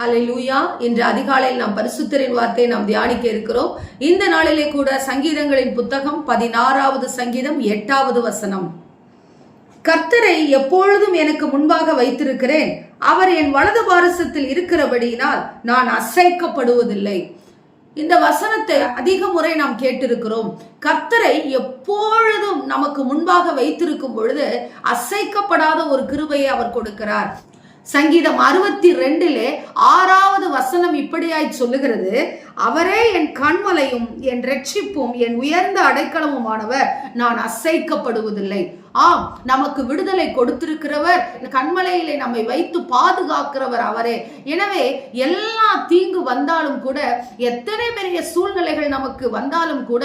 ஹalleluya. இன்று அதிகாலையில் நாம் பரிசுத்தரின் வார்த்தையை நாம் தியானிக்க இருக்கிறோம். இந்த நாளிலே கூட சங்கீதங்களின் புத்தகம் பதினாறாவது சங்கீதம் எட்டாவது வசனம். கர்த்தரை எப்பொழுதும் எனக்கு முன்பாக வைத்திருக்கிறேன். அவர் என் வலது பாரசத்தில் இருக்கிறபடியினால் நான் அசைக்கப்படுவதில்லை. இந்த வசனத்தை அதிக முறை நாம் கேட்டிருக்கிறோம். கர்த்தரை எப்பொழுதும் நமக்கு முன்பாக வைத்திருக்கும் பொழுது அசைக்கப்படாத ஒரு கிருபையை அவர் கொடுக்கிறார். சங்கீதம் அறுபத்தி ரெண்டிலே வசனம் இப்படியாய் சொல்லுகிறது அவரே என் கண்மலையும் என் ரட்சிப்பும் என் உயர்ந்த அடைக்கலமுமானவர். நான் அசைக்கப்படுவதில்லை. ஆம் நமக்கு விடுதலை கொடுத்திருக்கிறவர் கண்மலையிலே நம்மை வைத்து பாதுகாக்கிறவர் அவரே. எனவே எல்லா தீங்கு வந்தாலும் கூட எத்தனை பெரிய சூழ்நிலைகள் நமக்கு வந்தாலும் கூட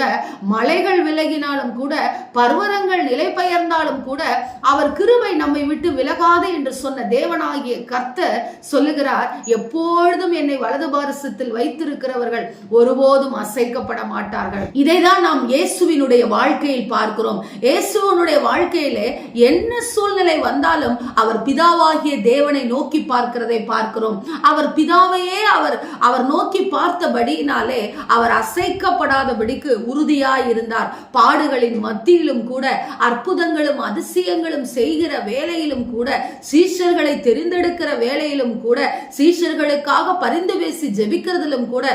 மலைகள் விலகினாலும் கூட பர்வதங்கள் நிலை பெயர்ந்தாலும் கூட அவர் கிருபை நம்மை விட்டு விலகாது என்று சொன்ன தேவனாகிய கர்த்தர் சொல்லுகிறார் எப்பொழுதும் என்னை வலது பாரசத்தில் வைத்திருக்கிறவர்கள் ஒருபோதும் அசைக்கப்பட மாட்டார்கள். இதைதான் நாம் இயேசுவினுடைய வாழ்க்கையில் பார்க்கிறோம். இயேசுவனுடைய வாழ்க்கையிலே என்ன சூழ்நிலை வந்தாலும் அவர் பிதாவாகிய தேவனை நோக்கி பார்க்கிறதை பார்க்கிறோம். அவர் பிதாவையே அவர் அவர் நோக்கி பார்த்தபடியினாலே அவர் அசைக்கப்படாதபடிக்கு உறுதியாய் இருந்தார் பாடுகளின் மத்தியிலும் கூட அற்புதங்களும் அதிசயங்களும் செய்கிற வேலையிலும் கூட சீஷர்களை தெரிந்தெடுக்கிற வேலையிலும் கூட சீஷர்களுக்காக பரிந்து பேசி ஜெபிக்கிறதிலும் கூட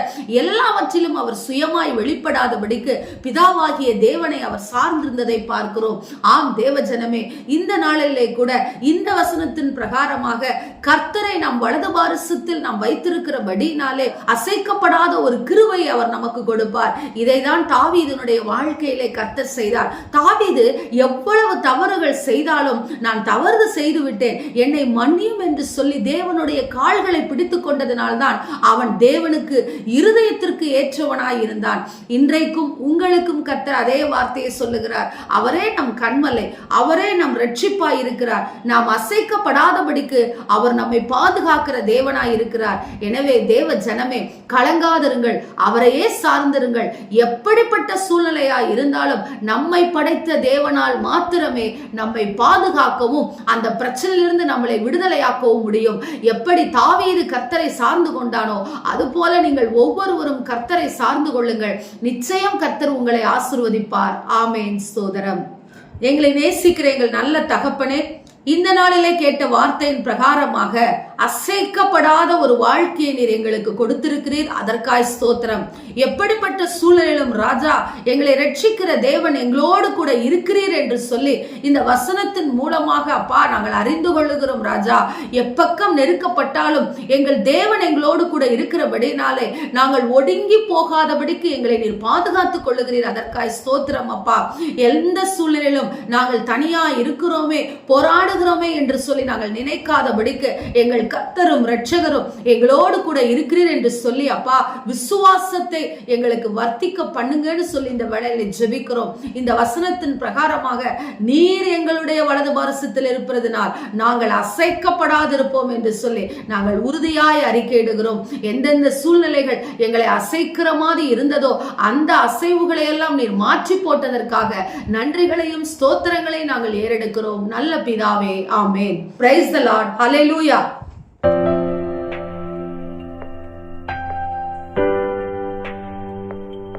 எல்லாவற்றிலும் அவர் சுயமாய் வெளிப்படாதபடிக்கு பிதாவாகிய தேவனை அவர் சார்ந்திருந்ததை பார்க்கிறோம். ஆம் தேவ ஜனமே இந்த நாளிலே கூட இந்த வசனத்தின் பிரகாரமாக கர்த்தரை நாம் வலது பாரசத்தில் நாம் வைத்திருக்கிறபடினாலே அசைக்கப்படாத ஒரு கிருவை அவர் நமக்கு கொடுப்பார். இதைதான் தாவீதனுடைய வாழ்க்கையிலே கர்த்தர் செய்தார். தாவீது எவ்வளவு தவறுகள் செய்தாலும் நான் தவறு செய்து விட்டேன் என்னை மன்னியும் என்று சொல்லி தேவனுடைய கால்களை பிடித்து கொண்டதினால்தான் அவன் தேவனுக்கு இருதயத்திற்கு ஏற்றவனாய் இருந்தான். இன்றைக்கும் உங்களுக்கும் கர்த்தர் அதே வார்த்தையை சொல்லுகிறார். அவரே நம் கண்மலை. அவரே நம் ரட்சிப்பாய் இருக்கிறார் நாம் அசைக்கப்படாதபடிக்கு அவர் நம்மை பாதுகாக்கிற தேவனாய் இருக்கிறார் எனவே தேவ ஜனமே கலங்காதிருங்கள். அவரையே சார்ந்திருங்கள். எப்படிப்பட்ட சூழ்நிலையா இருந்தாலும் நம்மை படைத்த தேவனால் மாத்திரமே நம்மை பாதுகாக்கவும் அந்த பிரச்சனையிலிருந்து நம்மளை விடுதலையாக்கவும் முடியும். எப்படி தாவீது கர்த்தரை சார்ந்து கொண்டானோ அதுபோல நீங்கள் ஒவ்வொருவரும் கர்த்தரை சார்ந்து கொள்ளுங்கள். நிச்சயம் கர்த்தர் உங்களை ஆசிர்வதிப்பார். ஆமேன். சோதரம். எங்களை நேசிக்கிற எங்கள் நல்ல தகப்பனே இந்த நாளிலே கேட்ட வார்த்தையின் பிரகாரமாக அசைக்கப்படாத ஒரு வாழ்க்கையை நீர் எங்களுக்கு கொடுத்திருக்கிறீர். அதற்காய் ஸ்தோத்திரம். எப்படிப்பட்ட சூழலிலும் ராஜா எங்களை ரட்சிக்கிற தேவன் எங்களோடு கூட இருக்கிறீர் என்று சொல்லி இந்த வசனத்தின் மூலமாக அப்பா நாங்கள் அறிந்து கொள்ளுகிறோம் ராஜா. எப்பக்கம் நெருக்கப்பட்டாலும் எங்கள் தேவன் எங்களோடு கூட இருக்கிறபடினாலே நாங்கள் ஒடுங்கி போகாதபடிக்கு எங்களை நீர் பாதுகாத்துக் கொள்ளுகிறீர். அதற்காய் ஸ்தோத்திரம் அப்பா. எந்த சூழ்நிலையிலும் நாங்கள் தனியா இருக்கிறோமே போராடுகிறோமே என்று சொல்லி நாங்கள் நினைக்காதபடிக்கு எங்கள் கத்தரும் ரட்சகரும் எங்களோடு கூட இருக்கிறீர் என்று சொல்லி அப்பா விசுவாசத்தை எங்களுக்கு வர்த்திக்க பண்ணுங்கன்னு சொல்லி இந்த வேலையில ஜெபிக்கிறோம். இந்த வசனத்தின் பிரகாரமாக நீர் எங்களுடைய வலது பாரசத்தில் இருப்பதனால் நாங்கள் அசைக்கப்படாதிருப்போம் என்று சொல்லி நாங்கள் உறுதியாய் அறிக்கையிடுகிறோம். எந்தெந்த சூழ்நிலைகள் எங்களை அசைக்கிற மாதிரி இருந்ததோ அந்த அசைவுகளை எல்லாம் நீர் மாற்றி போட்டதற்காக நன்றிகளையும் ஸ்தோத்திரங்களையும் நாங்கள் ஏறெடுக்கிறோம். நல்ல பிதாவே ஆமேன். பிரைஸ் த லார்ட் லூயா